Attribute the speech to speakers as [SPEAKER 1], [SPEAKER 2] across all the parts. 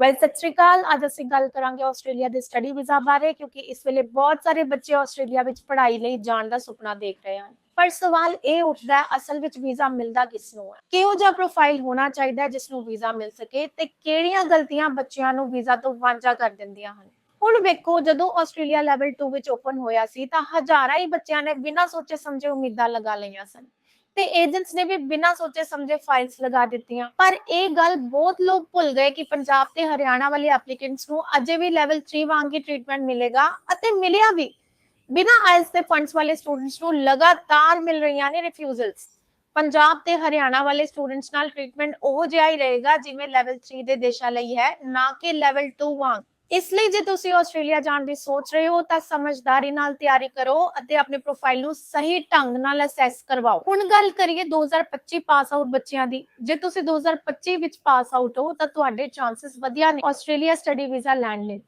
[SPEAKER 1] Well ਸਤਿ ਸ਼੍ਰੀ ਅਕਾਲ। ਅੱਜ ਅਸੀਂ ਗੱਲ ਕਰਾਂਗੇ ਆਸਟ੍ਰੇਲੀਆ ਦੇ ਸਟੱਡੀ ਵੀਜ਼ਾ ਬਾਰੇ, ਕਿਉਂਕਿ ਇਸ ਵੇਲੇ ਬਹੁਤ ਸਾਰੇ ਬੱਚੇ ਆਸਟ੍ਰੇਲੀਆ ਵਿੱਚ ਪੜ੍ਹਾਈ ਲਈ ਜਾਣ ਦਾ ਸੁਪਨਾ ਦੇਖ ਰਹੇ ਹਨ। ਪਰ ਸਵਾਲ ਇਹ ਉੱਠਦਾ ਹੈ, ਅਸਲ ਵਿੱਚ ਵੀਜ਼ਾ ਮਿਲਦਾ ਕਿਸ ਨੂੰ ਹੈ? ਕਿਹੋ ਜਿਹਾ ਪ੍ਰੋਫਾਈਲ ਹੋਣਾ ਚਾਹੀਦਾ ਹੈ ਜਿਸ ਨੂੰ ਵੀਜ਼ਾ ਮਿਲ ਸਕੇ ਤੇ ਕਿਹੜੀਆਂ ਗਲਤੀਆਂ ਬੱਚਿਆਂ ਨੂੰ ਵੀਜ਼ਾ ਤੋਂ ਵਾਂਝਾ ਕਰ ਦਿੰਦੀਆਂ ਹਨ? ਹੁਣ ਵੇਖੋ, ਜਦੋਂ ਆਸਟ੍ਰੇਲੀਆ ਲੈਵਲ 2 ਵਿੱਚ ਓਪਨ ਹੋਇਆ ਸੀ, ਤਾਂ ਹਜ਼ਾਰਾਂ ਹੀ ਬੱਚਿਆਂ ਨੇ ਬਿਨਾਂ ਸੋਚੇ ਸਮਝੇ ਉਮੀਦਾਂ ਲਗਾ ਲਈਆਂ ਸਨ। ਤੇ ਏਜੰਟਸ ਨੇ ਵੀ ਬਿਨਾਂ ਸੋਚੇ ਸਮਝੇ ਫਾਈਲਸ ਲਗਾ ਦਿੱਤੀਆਂ। ਪਰ ਇਹ ਗੱਲ ਬਹੁਤ ਲੋਕ ਭੁੱਲ ਗਏ ਕਿ ਪੰਜਾਬ ਤੇ ਹਰਿਆਣਾ ਵਾਲੇ ਐਪਲੀਕੈਂਟਸ ਨੂੰ ਅਜੇ ਵੀ ਲੈਵਲ 3 ਵਾਂਗ ਹੀ ਟ੍ਰੀਟਮੈਂਟ ਮਿਲੇਗਾ ਅਤੇ ਮਿਲਿਆ ਵੀ। ਬਿਨਾਂ ਆਇਲਸ ਦੇ ਫੰਡਸ ਵਾਲੇ ਸਟੂਡੈਂਟਸ ਨੂੰ ਲਗਾਤਾਰ ਮਿਲ ਰਹੀਆਂ ਨੇ ਰਿਫਿਊਜ਼ਲਸ ਪੰਜਾਬ ਤੇ ਹਰਿਆਣਾ ਵਾਲੇ ਸਟੂਡੈਂਟਸ ਨਾਲ ਟ੍ਰੀਟਮੈਂਟ ਉਹ ਜਿਹਾ ਹੀ ਰਹੇਗਾ ਜਿਵੇਂ ਲੈਵਲ 3 ਦੇ ਦੇਸ਼ਾਂ ਲਈ ਹੈ, ਨਾ ਕਿ ਲੈਵਲ 2 ਵਾਂਗ। ਇਸ ਲਈ ਜੇ ਤੁਸੀਂ ਆਸਟ੍ਰੇਲੀਆ ਜਾਣ ਦੀ ਸੋਚ ਰਹੇ ਹੋ, ਤਾਂ ਸਮਝਦਾਰੀ ਨਾਲ ਤਿਆਰੀ ਕਰੋ ਅਤੇ ਆਪਣੇ ਪ੍ਰੋਫਾਈਲ ਨੂੰ ਸਹੀ ਢੰਗ ਨਾਲ ਅਸੈਸ ਕਰਵਾਓ। ਹੁਣ ਗੱਲ ਕਰੀਏ 2025 ਪਾਸ ਆਊਟ ਬੱਚਿਆਂ ਦੀ। ਜੇ ਤੁਸੀਂ 2025 ਵਿੱਚ ਪਾਸ ਆਊਟ ਹੋ, ਤਾਂ ਤੁਹਾਡੇ ਚਾਂਸਸ ਵਧੀਆ ਨੇ। ਆਸਟ੍ਰੇਲੀਆ ਸਟੱਡੀ ਵੀਜ਼ਾ ਲੈਣ ਲਈ।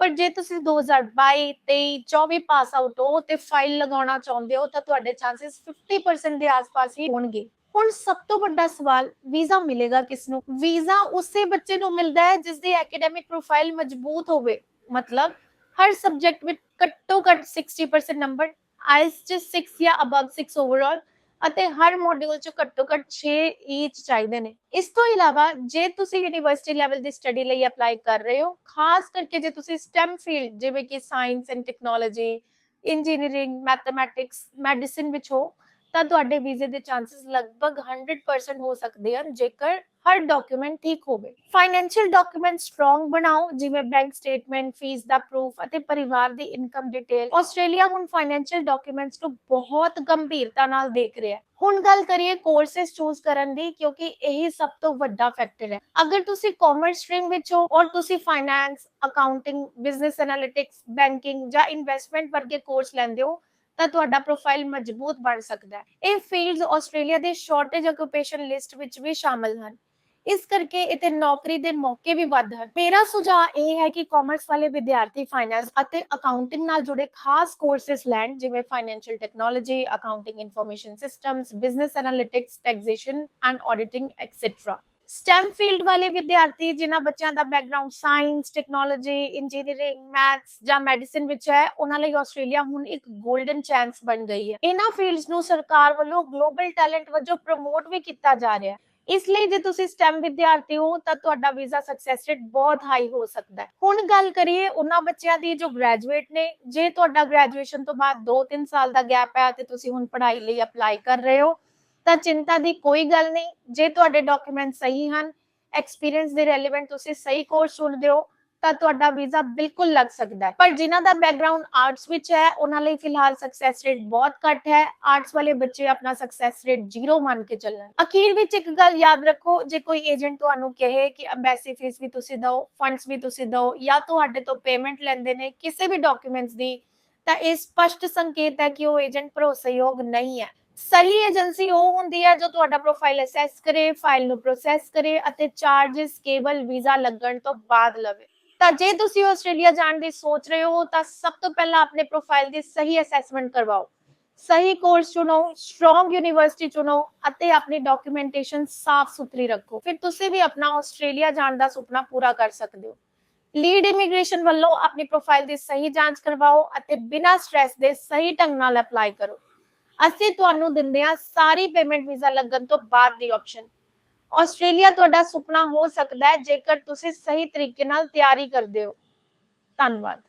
[SPEAKER 1] ਪਰ ਜੇ ਤੁਸੀਂ 2022 23 24 ਪਾਸ ਆਊਟ ਹੋ ਤੇ ਫਾਈਲ ਲਗਾਉਣਾ ਚਾਹੁੰਦੇ ਹੋ ਤਾਂ ਤੁਹਾਡੇ ਚਾਂਸਸ 50% ਦੇ ਆਸ-ਪਾਸ ਹੀ ਹੋਣਗੇ। ਹੁਣ ਸਭ ਤੋਂ ਵੱਡਾ ਸਵਾਲ ਵੀਜ਼ਾ ਮਿਲੇਗਾ ਕਿਸ ਨੂੰ ਵੀਜ਼ਾ ਉਸੇ ਬੱਚੇ ਨੂੰ ਮਿਲਦਾ ਹੈ ਜਿਸ ਦੀ ਐਕੈਡੈਮਿਕ ਪ੍ਰੋਫਾਈਲ ਮਜ਼ਬੂਤ ਹੋਵੇ। ਮਤਲਬ ਹਰ ਸਬਜੈਕਟ ਵਿੱਚ ਘੱਟੋ ਘੱਟ 60% ਨੰਬਰ ਆਇਲਸ ਚ 6 ਜਾਂ ਅਬਵ 6 ਓਵਰਆਲ ਅਤੇ ਹਰ ਮੋਡਿਊਲ ਚ ਘੱਟੋ ਘੱਟ 6 ਈਚ ਚਾਹੀਦੇ ਨੇ। ਇਸ ਤੋਂ ਇਲਾਵਾ ਜੇ ਤੁਸੀਂ ਯੂਨੀਵਰਸਿਟੀ ਲੈਵਲ ਦੀ ਸਟੱਡੀ ਲਈ ਅਪਲਾਈ ਕਰ ਰਹੇ ਹੋ, ਖਾਸ ਕਰਕੇ ਜੇ ਤੁਸੀਂ ਸਟੈਮ ਫੀਲਡ ਜਿਵੇਂ ਕਿ science and technology engineering mathematics medicine ਵਿੱਚ ਹੋ, ਤਾਂ ਤੁਹਾਡੇ ਵੀਜ਼ੇ ਦੇ ਚਾਂਸਸ ਲਗਭਗ 100% ਹੋ ਸਕਦੇ ਹਨ। ਜੇਕਰ ਹਰ ਡਾਕੂਮੈਂਟ ਠੀਕ ਹੋਵੇ। ਫਾਈਨੈਂਸ਼ੀਅਲ ਡਾਕੂਮੈਂਟ ਸਟਰੋਂਗ ਬਣਾਓ, ਜਿਵੇਂ ਬੈਂਕ ਸਟੇਟਮੈਂਟ ਫੀਸ ਦਾ ਪ੍ਰੂਫ ਅਤੇ ਪਰਿਵਾਰ ਦੀ ਇਨਕਮ ਡਿਟੇਲ ਆਸਟ੍ਰੇਲੀਆ ਹੁਣ ਫਾਈਨੈਂਸ਼ੀਅਲ ਡਾਕੂਮੈਂਟਸ ਨੂੰ ਬਹੁਤ ਗੰਭੀਰਤਾ ਨਾਲ ਦੇਖ ਰਿਹਾ ਹੈ। ਹੁਣ ਗੱਲ ਕਰੀਏ ਕੋਰਸਸ ਚੂਜ਼ ਕਰਨ ਦੀ, ਕਿਉਂਕਿ ਇਹੀ ਸਭ ਤੋਂ ਵੱਡਾ ਫੈਕਟਰ ਹੈ। ਅਗਰ ਤੁਸੀਂ ਕਾਮਰਸ ਸਟਰੀਮ ਵਿੱਚ ਹੋ ਔਰ ਤੁਸੀਂ finance accounting business analytics banking ਜਾਂ ਇਨਵੈਸਟਮੈਂਟ ਵਰਗੇ ਕੋਰਸ ਲੈਂਦੇ ਹੋ, ਤਾਂ ਤੁਹਾਡਾ ਪ੍ਰੋਫਾਈਲ ਮਜ਼ਬੂਤ ਬਣ ਸਕਦਾ ਹੈ। ਇਹ ਫੀਲਡਸ ਆਸਟ੍ਰੇਲੀਆ ਦੇ ਸ਼ਾਰਟੇਜ ਆਕੂਪੇਸ਼ਨ ਲਿਸਟ ਵਿੱਚ ਵੀ ਸ਼ਾਮਲ ਹਨ। ਇਸ ਕਰਕੇ ਇਤੇ ਨੌਕਰੀ ਦੇ ਮੌਕੇ ਵੀ ਵੱਧ ਹਨ। ਮੇਰਾ ਸੁਝਾਅ ਇਹ ਹੈ ਕਿ ਕਾਮਰਸ ਵਾਲੇ ਵਿਦਿਆਰਥੀ ਫਾਈਨੈਂਸ ਅਤੇ ਅਕਾਊਂਟਿੰਗ ਨਾਲ ਜੁੜੇ ਖਾਸ ਕੋਰਸਸ ਲੈਣ, ਜਿਵੇਂ financial technology accounting information systems business analytics taxation and auditing etcetera STEM field ਵਾਲੇ ਵਿਦਿਆਰਥੀ, ਜਿਨ੍ਹਾਂ ਬੱਚਿਆਂ ਦਾ background science technology engineering maths ਜਾਂ ਮੈਡੀਸਿਨ ਵਿੱਚ ਹੈ, ਉਹਨਾਂ ਲਈ ਆਸਟ੍ਰੇਲੀਆ ਹੁਣ ਇੱਕ 골ਡਨ ਚਾਂਸ ਬਣ ਗਈ ਹੈ। ਇਹਨਾਂ ਫੀਲਡਸ ਨੂੰ ਸਰਕਾਰ ਵੱਲੋਂ ਗਲੋਬਲ ਟੈਲੈਂਟ ਵਜੋਂ ਪ੍ਰਮੋਟ ਵੀ ਕੀਤਾ ਜਾ ਰਿਹਾ ਹੈ। ਇਸ ਲਈ ਜੇ ਤੁਸੀਂ ਸਟੈਮ ਵਿਦਿਆਰਥੀ ਹੋ, ਤਾਂ ਤੁਹਾਡਾ ਵੀਜ਼ਾ ਸਕਸੈਸ ਰੇਟ ਬਹੁਤ ਹਾਈ ਹੋ ਸਕਦਾ ਹੈ। ਹੁਣ ਗੱਲ ਕਰੀਏ ਉਹਨਾਂ ਬੱਚਿਆਂ ਦੀ ਜੋ ਗ੍ਰੈਜੂਏਟ ਨੇ, ਜੇ ਤੁਹਾਡਾ ਗ੍ਰੈਜੂਏਸ਼ਨ ਤੋਂ ਬਾਅਦ 2-3 ਸਾਲ ਦਾ ਗੈਪ ਹੈ ਤੇ ਤੁਸੀਂ ਹੁਣ ਪੜ੍ਹਾਈ ਲਈ ਅਪਲਾਈ ਕਰ ਰਹੇ ਹੋ, ਤਾਂ ਚਿੰਤਾ ਦੀ ਕੋਈ ਗੱਲ ਨਹੀਂ। ਜੇ ਤੁਹਾਡੇ ਡਾਕੂਮੈਂਟ ਸਹੀ ਹਨ ਐਕਸਪੀਰੀਅੰਸ ਦੇ ਰੈਲੇਵੈਂਟ ਤੁਸੀਂ ਸਹੀ ਕੋਰਸ ਚੁਣਦੇ ਹੋ ਤਾਂ ਤੁਹਾਡਾ ਵੀਜ਼ਾ ਬਿਲਕੁਲ ਲੱਗ ਸਕਦਾ ਹੈ। ਪਰ ਜਿਨ੍ਹਾਂ ਦਾ ਬੈਕਗ੍ਰਾਉਂਡ ਆਰਟਸ ਵਿੱਚ ਹੈ, ਉਹਨਾਂ ਲਈ ਫਿਲਹਾਲ ਸਕਸੈਸ ਰੇਟ ਬਹੁਤ ਘੱਟ ਹੈ। ਆਰਟਸ ਵਾਲੇ ਬੱਚੇ ਆਪਣਾ ਸਕਸੈਸ ਰੇਟ ਜ਼ੀਰੋ ਮੰਨ ਕੇ ਚੱਲਣ। ਅਖੀਰ ਵਿੱਚ ਇੱਕ ਗੱਲ ਯਾਦ ਰੱਖੋ, ਜੇ ਕੋਈ ਏਜੰਟ ਤੁਹਾਨੂੰ ਕਹੇ ਕਿ ਐਮਬੈਸੀ ਫੀਸ ਵੀ ਤੁਸੀਂ ਦਿਓ ਫੰਡਸ ਵੀ ਤੁਸੀਂ ਦਿਓ, ਜਾਂ ਤੁਹਾਡੇ ਤੋਂ ਪੇਮੈਂਟ ਲੈਂਦੇ ਨੇ ਕਿਸੇ ਵੀ ਡਾਕੂਮੈਂਟਸ ਦੀ, ਤਾਂ ਇਹ ਸਪਸ਼ਟ ਸੰਕੇਤ ਹੈ ਕਿ ਉਹ ਏਜੰਟ ਭਰੋਸੇਯੋਗ ਨਹੀਂ ਹੈ। ਸਹੀ ਏਜੰਸੀ ਉਹ ਹੁੰਦੀ ਹੈ ਜੋ ਤੁਹਾਡਾ ਪ੍ਰੋਫਾਈਲ ਅਸੈਸ ਕਰੇ ਫਾਈਲ ਨੂੰ ਪ੍ਰੋਸੈਸ ਕਰੇ ਅਤੇ ਚਾਰजेस ਕੇਵਲ ਵੀਜ਼ਾ ਲੱਗਣ ਤੋਂ ਬਾਅਦ ਲਵੇ। ਤਾਂ ਜੇ ਤੁਸੀਂ ਆਸਟ੍ਰੇਲੀਆ ਜਾਣ ਦੀ ਸੋਚ ਰਹੇ ਹੋ, ਤਾਂ ਸਭ ਤੋਂ ਪਹਿਲਾਂ ਆਪਣੇ ਪ੍ਰੋਫਾਈਲ ਦੀ ਸਹੀ ਅਸੈਸਮੈਂਟ ਕਰਵਾਓ। ਸਹੀ ਕੋਰਸ ਚੁਣੋ ਸਟਰੋਂਗ ਯੂਨੀਵਰਸਿਟੀ ਚੁਣੋ ਅਤੇ ਆਪਣੀ ਡਾਕੂਮੈਂਟੇਸ਼ਨ ਸਾਫ਼ ਸੁਥਰੀ ਰੱਖੋ। ਫਿਰ ਤੁਸੀਂ ਵੀ ਆਪਣਾ ਆਸਟ੍ਰੇਲੀਆ ਜਾਣ ਦਾ ਸੁਪਨਾ ਪੂਰਾ ਕਰ ਸਕਦੇ ਹੋ। ਲੀਡ ਇਮੀਗ੍ਰੇਸ਼ਨ ਵੱਲੋਂ ਆਪਣੀ ਪ੍ਰੋਫਾਈਲ ਦੀ ਸਹੀ ਜਾਂਚ ਕਰਵਾਓ ਅਤੇ ਬਿਨਾਂ ਸਟ੍ਰੈਸ ਦੇ ਸਹੀ ਢੰਗ ਨਾਲ ਅਪਲਾਈ ਕਰੋ। ਅਸੀਂ ਤੁਹਾਨੂੰ ਦਿੰਦੇ ਹਾਂ ਸਾਰੀ ਪੇਮੈਂਟ ਵੀਜ਼ਾ ਲੱਗਣ ਤੋਂ ਬਾਅਦ ਦੀ ਆਪਸ਼ਨ ਆਸਟ੍ਰੇਲੀਆ ਤੁਹਾਡਾ ਸੁਪਨਾ ਹੋ ਸਕਦਾ ਹੈ ਜੇਕਰ ਤੁਸੀਂ ਸਹੀ ਤਰੀਕੇ ਨਾਲ ਤਿਆਰੀ ਕਰਦੇ ਹੋ। ਧੰਨਵਾਦ।